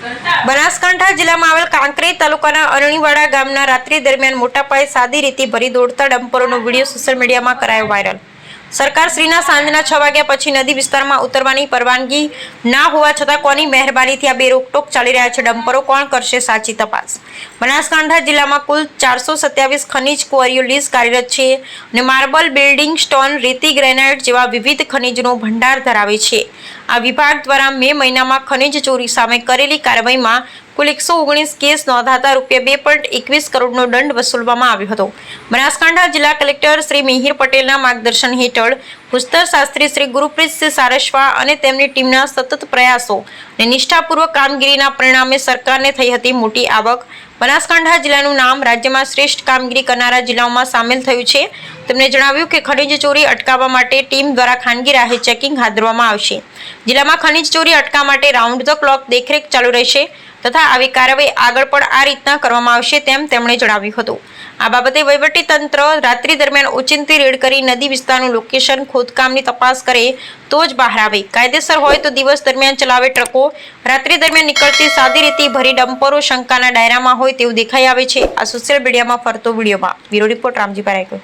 બનાસકાંઠા જિલ્લામાં આવેલ કાંકરેજ તાલુકાના અરણીવાડા ગામના રાત્રિ દરમિયાન મોટા પાયે સાદી રીતે ભરી દોડતા ડમ્પરોનો વીડિયો સોશિયલ મીડિયામાં કરાયો વાયરલ સરકાર શ્રીના સાંજના છ વાગ્યા પછી નદી વિસ્તારમાં ઉતરવાની પરવાનગી ના હોવા છતાં કોની મહેરબાનીથી આ બે રોકટોક ચાલી રહ્યા છે? ડમ્પરો કોણ કરશે? સાચી તપાસ. બનાસકાંઠા જિલ્લામાં કુલ ચારસો સત્યાવીસ ખનીજ કુંવરીઓ લીઝ કાર્યરત છે અને માર્બલ બિલ્ડિંગ સ્ટોન રેતી ગ્રેનાઇટ જેવા વિવિધ ખનીજનો ભંડાર ધરાવે છે. આ વિભાગ દ્વારા મે મહિનામાં ખનીજ ચોરી સામે કરેલી કાર્યવાહીમાં કુલ એકસો ઓગણીસ કેસ નોંધાતા રૂપિયા બે પોઈન્ટ એકવીસ કરોડનો દંડ વસૂલવામાં આવ્યો હતો. બનાસકાંઠા જિલ્લા કલેક્ટર શ્રી મિહિર પટેલના માર્ગદર્શન હેઠળ ભૂસ્તર શાસ્ત્રી શ્રી ગુરુપ્રીતસિંહ સારસ્વા અને તેમની ટીમના સતત પ્રયાસો અને નિષ્ઠાપૂર્વક કામગીરીના પરિણામે સરકારને થઈ હતી મોટી આવક. બનાસકાંઠા જિલ્લાનું નામ રાજ્યમાં શ્રેષ્ઠ કામગીરી કરનારા જિલ્લાઓમાં સામેલ થયું છે. તેમણે જણાવ્યું કે ખનીજ ચોરી અટકાવવા માટે ટીમ દ્વારા ખાનગી રાહે ચેકિંગ હાથ ધરવામાં આવશે. જિલ્લામાં ખનીજ ચોરી અટકાવવા માટે રાઉન્ડ ધ ક્લોક દેખરેખ ચાલુ રહેશે. તથા આવી કાર્યવાહી આગળ પણ આ રીતના કરવામાં આવશે તેમ તેમણે જણાવ્યું હતું. આ બાબતે તંત્ર રાત્રિ દરમિયાન ઓચિંતી રેડ કરી નદી વિસ્તારનું લોકેશન ખોદકામની તપાસ કરે તો જ બહાર આવે. કાયદેસર હોય તો દિવસ દરમિયાન ચલાવે ટ્રકો. રાત્રિ દરમિયાન નીકળતી સાદી રીતે ભરી ડમ્પરો શંકાના ડાયરામાં હોય તેવું દેખાઈ આવે છે. આ સોશિયલ મીડિયામાં ફરતો વિડીયોમાં. Bureau report Ramji પારેકર